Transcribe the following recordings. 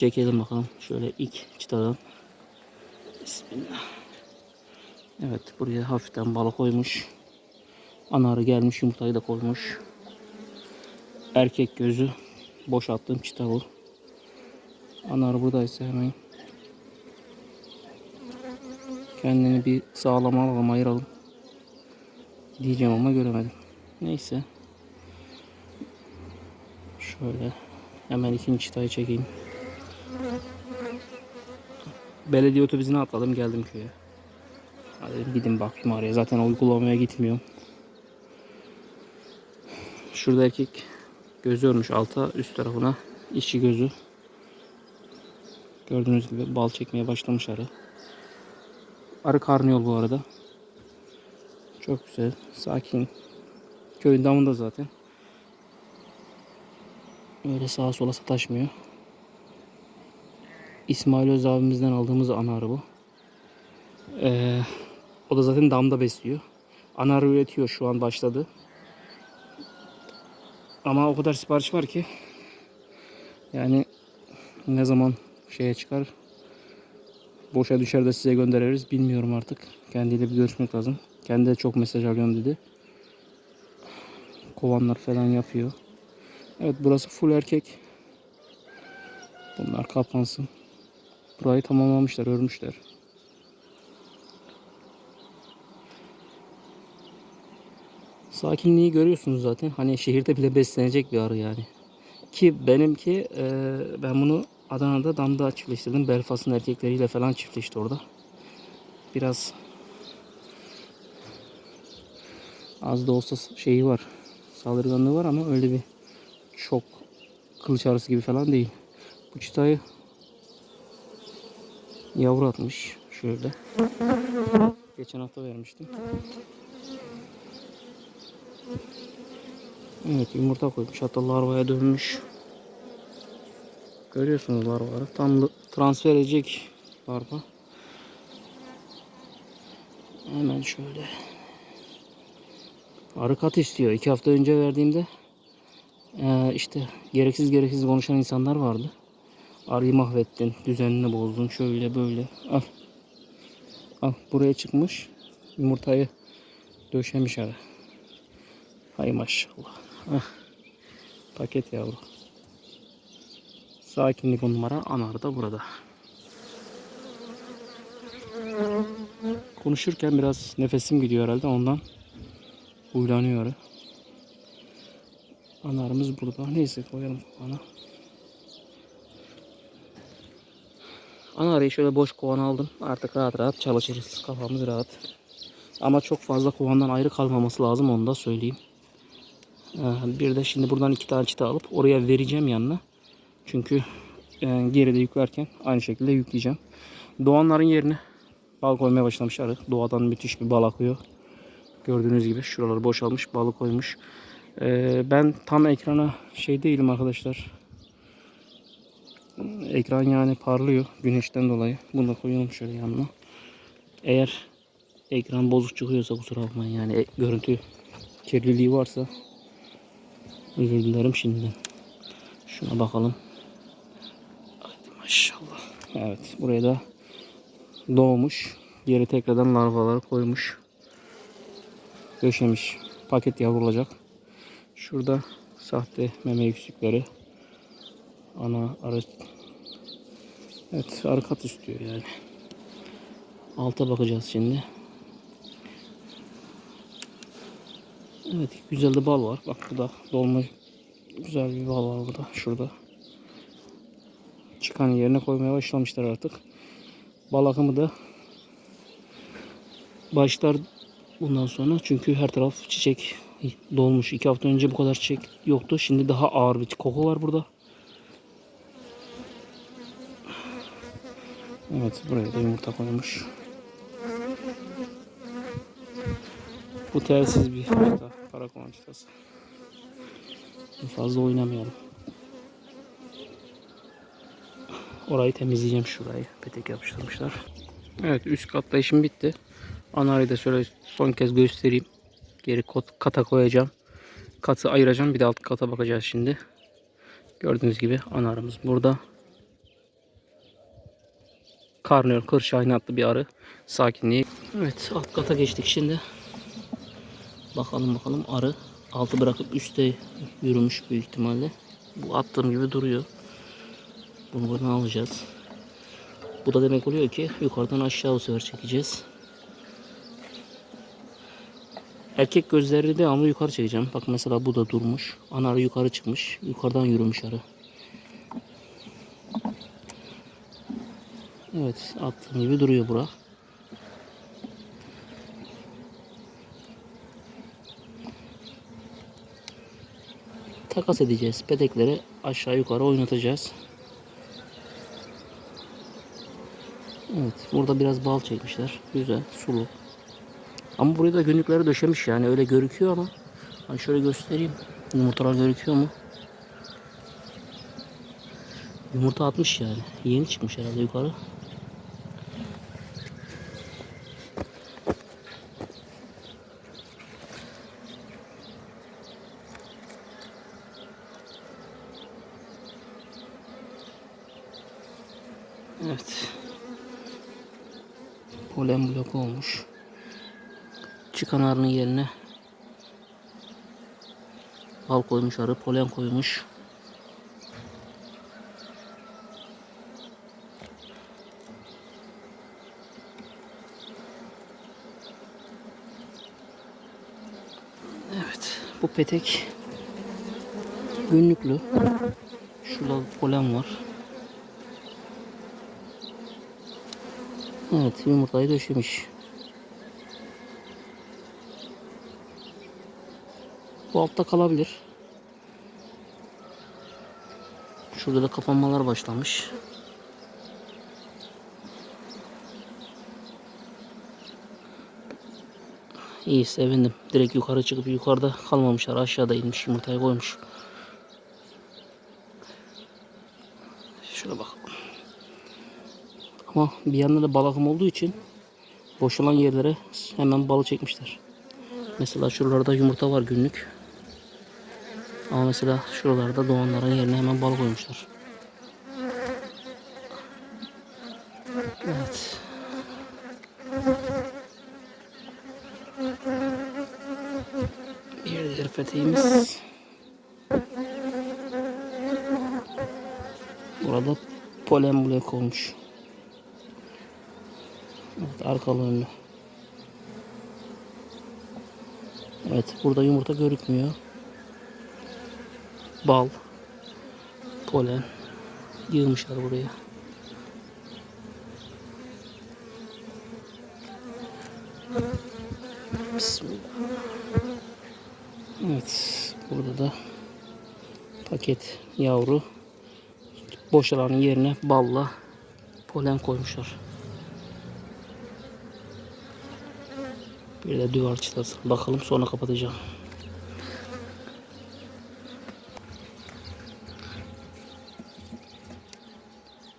Çekelim bakalım. Şöyle ilk çıtadan. Bismillah. Evet buraya hafiften balık koymuş. Anarı gelmiş yumurtayı da koymuş. Erkek gözü boşalttığım çıta bu. Anar buradaysa hemen kendini bir sağlam alalım ayıralım. Diyeceğim ama göremedim. Neyse. Şöyle hemen ikinci çıtayı çekeyim. Belediye otobüsüne atladım geldim köye. Hadi gidin bakayım araya. Zaten uygulamaya gitmiyorum. Şurada erkek gözü örmüş alta üst tarafına işçi gözü. Gördüğünüz gibi bal çekmeye başlamış arı. Arı karnıyor bu arada. Çok güzel. Sakin. Köyün damında zaten. Öyle sağa sola sataşmıyor. İsmail Öz abimizden aldığımız ana arı bu. Ee, o da zaten damda besliyor. Ana arı üretiyor şu an başladı. Ama o kadar sipariş var ki yani ne zaman şeye çıkar boşa düşer de size göndeririz bilmiyorum artık. Kendiyle bir görüşmek lazım. Kendi de çok mesaj alıyorum dedi. Kovanlar falan yapıyor. Evet burası full erkek. Bunlar kapansın. Burayı tamamlamışlar, örmüşler. Sakinliği görüyorsunuz zaten. Hani şehirde bile beslenecek bir arı yani. Ki benimki e, ben bunu Adana'da damda çiftleştirdim. Belfast'ın erkekleriyle falan çiftleşti orada. Biraz az da olsa şeyi var. Saldırganlığı var ama öyle bir çok kılıç arısı gibi falan değil. Bu çıtayı yavru atmış. Şöyle. Geçen hafta vermiştim. Evet yumurta koymuş. Hatta larvaya dönmüş. Görüyorsunuz larvaları. Tam transfer edecek larva. Hemen şöyle. Arı kat istiyor. İki hafta önce verdiğimde işte gereksiz gereksiz konuşan insanlar vardı. Arıyı mahvettin, düzenini bozdun, şöyle böyle. Al. Al buraya çıkmış. Yumurtayı döşemiş arı. Hay maşallah. Ah. Paket yavru. Sakinlik on numara anar da burada. Konuşurken biraz nefesim gidiyor herhalde ondan huylanıyor. arı. Anarımız burada. Neyse koyalım kovana. Anarıyı şöyle boş kovana aldım. Artık rahat rahat çalışırız. Kafamız rahat. Ama çok fazla kovandan ayrı kalmaması lazım onu da söyleyeyim. Ee, Bir de şimdi buradan iki tane çıta alıp oraya vereceğim yanına. Çünkü e, geride yüklerken aynı şekilde yükleyeceğim. Doğanların yerine bal koymaya başlamış arı. Doğadan müthiş bir bal akıyor. Gördüğünüz gibi şuraları boşalmış balık koymuş. Ee, ben tam ekrana şey değilim arkadaşlar. Ekran yani parlıyor güneşten dolayı. Bunu da koyalım şöyle yanına. Eğer ekran bozuk çıkıyorsa kusura bakmayın yani e, görüntü kirliliği varsa özür dilerim şimdiden. Şuna bakalım. Haydi maşallah. Evet buraya da doğmuş. Geri tekrardan larvaları koymuş. Döşemiş. Paket yavrulacak. Şurada sahte meme yüksükleri. Ana arı. Evet arı kat istiyor yani. Alta bakacağız şimdi. Evet güzel de bal var. Bak burada dolma güzel bir bal var burada. Şurada. Çıkan yerine koymaya başlamışlar artık. Bal akımı da başlar bundan sonra. Çünkü her taraf çiçek dolmuş. İki hafta önce bu kadar çiçek yoktu. Şimdi daha ağır bir koku var burada. Evet buraya da yumurta koymuş. Bu telsiz bir çıta. Karakovan çıtası. Fazla oynamayalım. Orayı temizleyeceğim şurayı. Petek yapıştırmışlar. Evet üst katta işim bitti. Anarıyı da şöyle son kez göstereyim. Geri kata koyacağım. Katı ayıracağım. Bir de alt kata bakacağız şimdi. Gördüğünüz gibi anarımız burada. Karnıyor, kır şahini adlı bir arı. Sakinliği. Evet alt kata geçtik şimdi. Bakalım bakalım arı altı bırakıp üste yürümüş büyük ihtimalle. Bu attığım gibi duruyor. Bunu buradan alacağız. Bu da demek oluyor ki yukarıdan aşağı bu sefer çekeceğiz. Erkek gözlerini devamlı yukarı çekeceğim. Bak mesela bu da durmuş. Ana arı yukarı çıkmış. Yukarıdan yürümüş arı. Evet attığım gibi duruyor bura. Takas edeceğiz. Petekleri aşağı yukarı oynatacağız. Evet burada biraz bal çekmişler. Güzel sulu. Ama buraya da günlükleri döşemiş yani öyle görüküyor ama. Hani şöyle göstereyim. Yumurtalar görüküyor mu? Yumurta atmış yani. Yeni çıkmış herhalde yukarı. Evet. Polen blok olmuş. Çıkan arının yerine bal koymuş arı, polen koymuş. Evet, bu petek günlüklü. Şurada polen var. Evet, yumurtayı döşemiş. Bu altta kalabilir. Şurada da kapanmalar başlamış. İyi sevindim. Direkt yukarı çıkıp yukarıda kalmamışlar. Aşağıda inmiş yumurtayı koymuş. Şuna bak. Ama bir yandan da bal akımı olduğu için boşalan yerlere hemen balı çekmişler. Mesela şuralarda yumurta var günlük. Ama mesela şuralarda doğanların yerine hemen bal koymuşlar. Evet. Bir diğer peteğimiz. Burada polen blok olmuş. Evet, arkalı önlü. Evet, burada yumurta görükmüyor. Bal, polen yığmışlar buraya. Bismillah. Evet, burada da paket yavru boşalanın yerine balla polen koymuşlar. Bir de duvar çıtası. Bakalım sonra kapatacağım.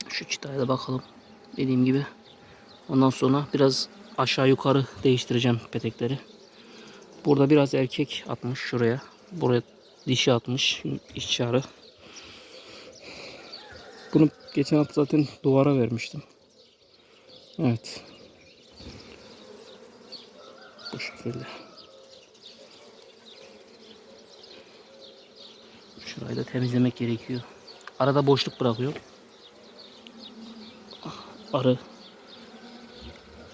Şu çıtaya da bakalım. Dediğim gibi. Ondan sonra biraz aşağı yukarı değiştireceğim petekleri. Burada biraz erkek atmış şuraya. Buraya dişi atmış işçi. Bunu geçen hafta zaten duvara vermiştim. Evet. Bu şekilde. Şurayı da temizlemek gerekiyor. Arada boşluk bırakıyor. Arı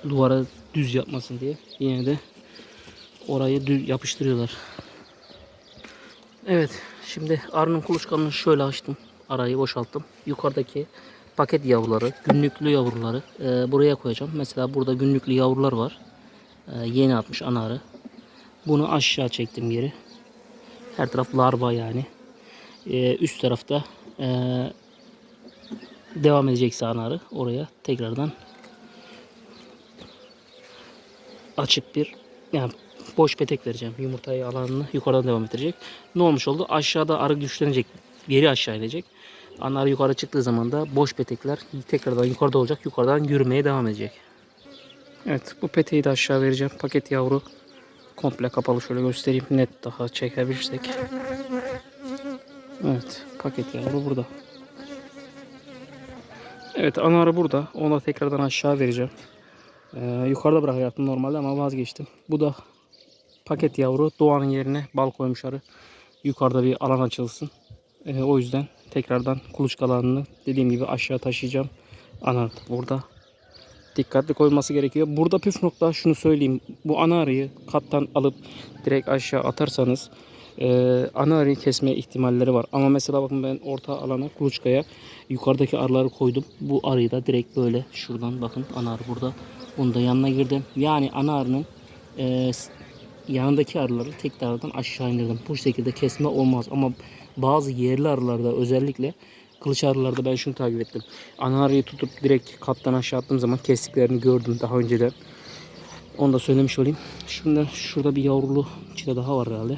duvara düz yapmasın diye yine de orayı düz yapıştırıyorlar. Evet, şimdi arının kuluçkanını şöyle açtım. Arayı boşalttım. Yukarıdaki paket yavruları, günlüklü yavruları e, buraya koyacağım. Mesela burada günlüklü yavrular var. E, yeni atmış ana arı. Bunu aşağı çektim geri. Her taraf larva yani. E, üst tarafta e, devam edecekse ana arı oraya tekrardan açık bir yani boş petek vereceğim. Yumurtayı alanını yukarıdan devam ettirecek. Ne olmuş oldu? Aşağıda arı güçlenecek. Geri aşağı inecek. Ana arı yukarı çıktığı zaman da boş petekler tekrardan yukarıda olacak. Yukarıdan yürümeye devam edecek. Evet bu peteği de aşağı vereceğim. Paket yavru komple kapalı şöyle göstereyim. Net daha çekebilirsek. Evet paket yavru burada. Evet ana burada. Onu da tekrardan aşağı vereceğim. Ee, yukarıda bırakacaktım normalde ama vazgeçtim. Bu da paket yavru. Doğanın yerine bal koymuş arı. Yukarıda bir alan açılsın. Ee, o yüzden tekrardan kuluçkalarını dediğim gibi aşağı taşıyacağım. Ana burada. Dikkatli koyulması gerekiyor. Burada püf nokta şunu söyleyeyim. Bu ana arıyı kattan alıp direkt aşağı atarsanız e, ana arıyı kesme ihtimalleri var. Ama mesela bakın ben orta alana kuluçkaya yukarıdaki arıları koydum. Bu arıyı da direkt böyle şuradan bakın ana arı burada. Bunu da yanına girdim. Yani ana arının e, yanındaki arıları tekrardan aşağı indirdim. Bu şekilde kesme olmaz. Ama bazı yerli arılarda özellikle kılıç arılarda ben şunu takip ettim. Ana arıyı tutup direkt kattan aşağı attığım zaman kestiklerini gördüm daha önceden. Onu da söylemiş olayım. Şimdi şurada bir yavrulu çile daha var herhalde.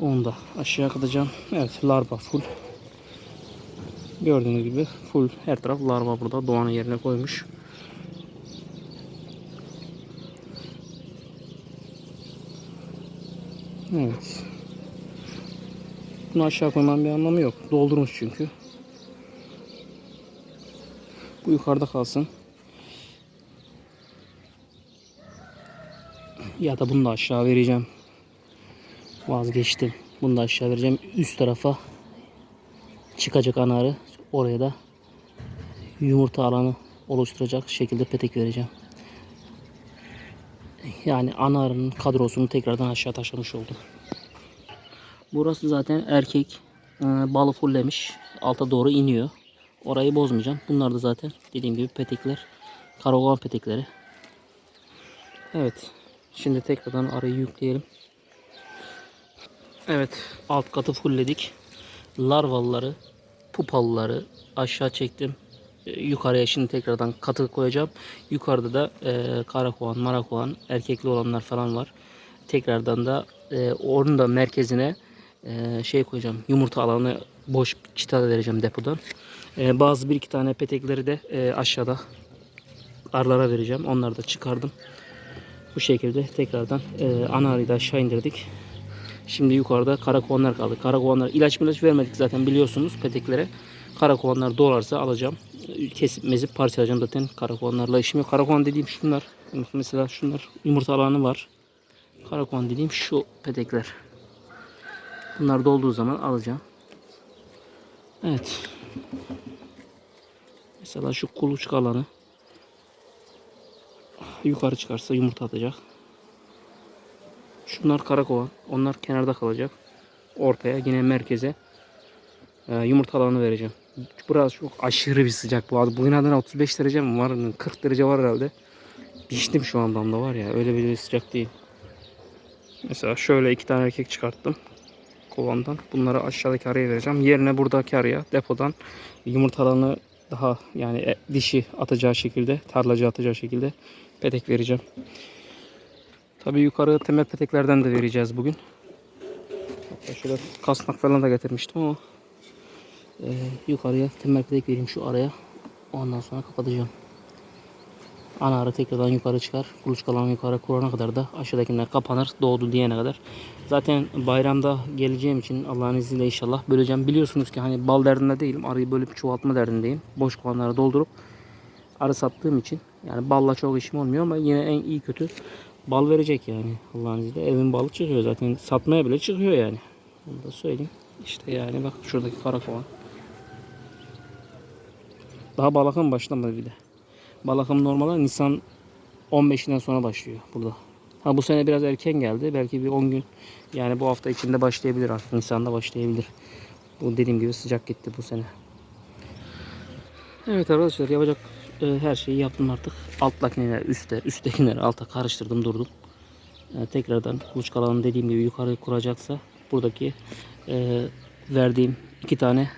Onu da aşağı katacağım. Evet larva full. Gördüğünüz gibi full her taraf larva burada doğanın yerine koymuş. Evet. Bunu aşağı koymam bir anlamı yok. Doldurmuş çünkü. Bu yukarıda kalsın. Ya da bunu da aşağı vereceğim. Vazgeçtim. Bunu da aşağı vereceğim. Üst tarafa çıkacak ana arı. Oraya da yumurta alanı oluşturacak şekilde petek vereceğim. Yani ana arının kadrosunu tekrardan aşağı taşımış oldum. Burası zaten erkek. Ee, balı fullemiş. Alta doğru iniyor. Orayı bozmayacağım. Bunlar da zaten dediğim gibi petekler. Karavan petekleri. Evet. Şimdi tekrardan arayı yükleyelim. Evet. Alt katı fullledik. Larvalıları, pupalıları aşağı çektim. Ee, Yukarıya şimdi tekrardan katı koyacağım. Yukarıda da e, karakoğan, marakoğan, erkekli olanlar falan var. Tekrardan da e, onun da merkezine e, şey koyacağım. Yumurta alanı boş çıta vereceğim depodan. E, bazı bir iki tane petekleri de e, aşağıda arılara vereceğim. Onları da çıkardım. Bu şekilde tekrardan e, ana arıyı da aşağı indirdik. Şimdi yukarıda karakovanlar kaldı. Karakovanlar ilaç ilaç vermedik zaten biliyorsunuz peteklere. Karakovanlar dolarsa alacağım. Kesip mezip parçalayacağım zaten karakovanlarla işim yok. Karakovan dediğim şunlar. Mesela şunlar yumurta alanı var. Karakovan dediğim şu petekler. Bunlar dolduğu zaman alacağım. Evet. Mesela şu kuluçka alanı yukarı çıkarsa yumurta atacak. Şunlar karakovan. Onlar kenarda kalacak. Ortaya yine merkeze e, yumurta alanı vereceğim. Burası çok aşırı bir sıcak bu. Bugün adına 35 derece mi var? 40 derece var herhalde. Piştim şu andan da var ya. Öyle bir sıcak değil. Mesela şöyle iki tane erkek çıkarttım. Kovandan. Bunları aşağıdaki araya vereceğim. Yerine buradaki araya depodan yumurtalarını daha yani e, dişi atacağı şekilde, tarlacı atacağı şekilde petek vereceğim. Tabii yukarı temel peteklerden de vereceğiz bugün. Hatta şöyle kasnak falan da getirmiştim ama e, yukarıya temel petek vereyim şu araya. Ondan sonra kapatacağım. Ana arı tekrardan yukarı çıkar. Kuluçkalarını yukarı kurana kadar da aşağıdakiler kapanır. Doğdu diyene kadar. Zaten bayramda geleceğim için Allah'ın izniyle inşallah böleceğim. Biliyorsunuz ki hani bal derdinde değilim. Arıyı bölüp çoğaltma derdindeyim. Boş kovanları doldurup arı sattığım için yani balla çok işim olmuyor ama yine en iyi kötü bal verecek yani Allah'ın izniyle. Evin balı çıkıyor zaten. Satmaya bile çıkıyor yani. Onu da söyleyeyim. İşte yani bak şuradaki kara kovan. Daha balakım başlamadı bir de. Balakım normalde Nisan 15'inden sonra başlıyor burada. Ha bu sene biraz erken geldi. Belki bir 10 gün yani bu hafta içinde başlayabilir artık. Nisan'da başlayabilir. Bu dediğim gibi sıcak gitti bu sene. Evet arkadaşlar yapacak e, her şeyi yaptım artık. Alttakileri üstte, üsttekileri alta karıştırdım durdum. E, tekrardan kuluçkalarını dediğim gibi yukarı kuracaksa buradaki e, verdiğim iki tane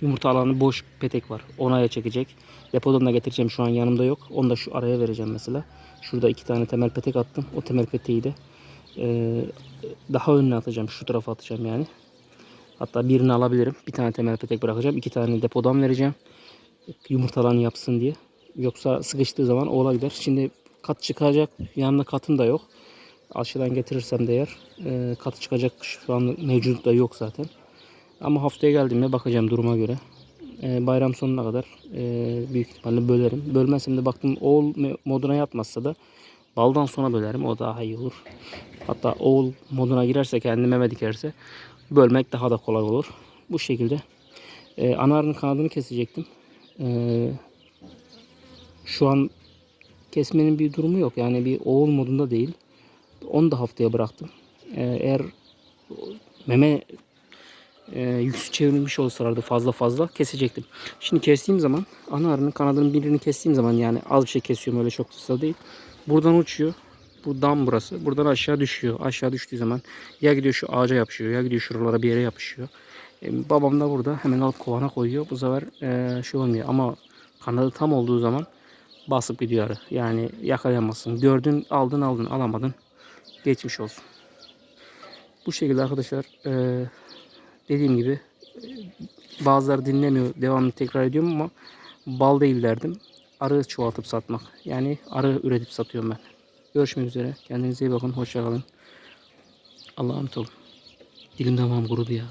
yumurta alanı boş petek var. Onaya çekecek. Depodan da getireceğim şu an yanımda yok. Onu da şu araya vereceğim mesela. Şurada iki tane temel petek attım. O temel peteği de e, daha önüne atacağım. Şu tarafa atacağım yani. Hatta birini alabilirim. Bir tane temel petek bırakacağım. iki tane depodan vereceğim. Yumurtalarını yapsın diye. Yoksa sıkıştığı zaman oğla gider. Şimdi kat çıkacak. Yanında katım da yok. Aşağıdan getirirsem de eğer e, katı çıkacak şu an mevcut da yok zaten. Ama haftaya geldiğimde bakacağım duruma göre. E, bayram sonuna kadar e, büyük ihtimalle bölerim. Bölmezsem de baktım oğul moduna yatmazsa da baldan sonra bölerim. O daha iyi olur. Hatta oğul moduna girerse kendi meme dikerse bölmek daha da kolay olur. Bu şekilde e, ana arının kanadını kesecektim. E, şu an kesmenin bir durumu yok. Yani bir oğul modunda değil. Onu da haftaya bıraktım. E, eğer meme e, yüksü çevrilmiş olsalardı fazla fazla kesecektim. Şimdi kestiğim zaman ana arının kanadının birini kestiğim zaman yani az bir şey kesiyorum öyle çok kısa değil. Buradan uçuyor. Bu dam burası. Buradan aşağı düşüyor. Aşağı düştüğü zaman ya gidiyor şu ağaca yapışıyor ya gidiyor şuralara bir yere yapışıyor. E, babam da burada hemen alıp kovana koyuyor. Bu sefer e, şey olmuyor ama kanadı tam olduğu zaman basıp gidiyor arı. Yani yakalayamazsın. Gördün aldın aldın alamadın. Geçmiş olsun. Bu şekilde arkadaşlar e, dediğim gibi e, bazıları dinlemiyor. Devamlı tekrar ediyorum ama bal değil derdim. Arı çoğaltıp satmak. Yani arı üretip satıyorum ben. Görüşmek üzere. Kendinize iyi bakın. Hoşça kalın. Allah'a emanet olun. Dilim damağım kurudu ya.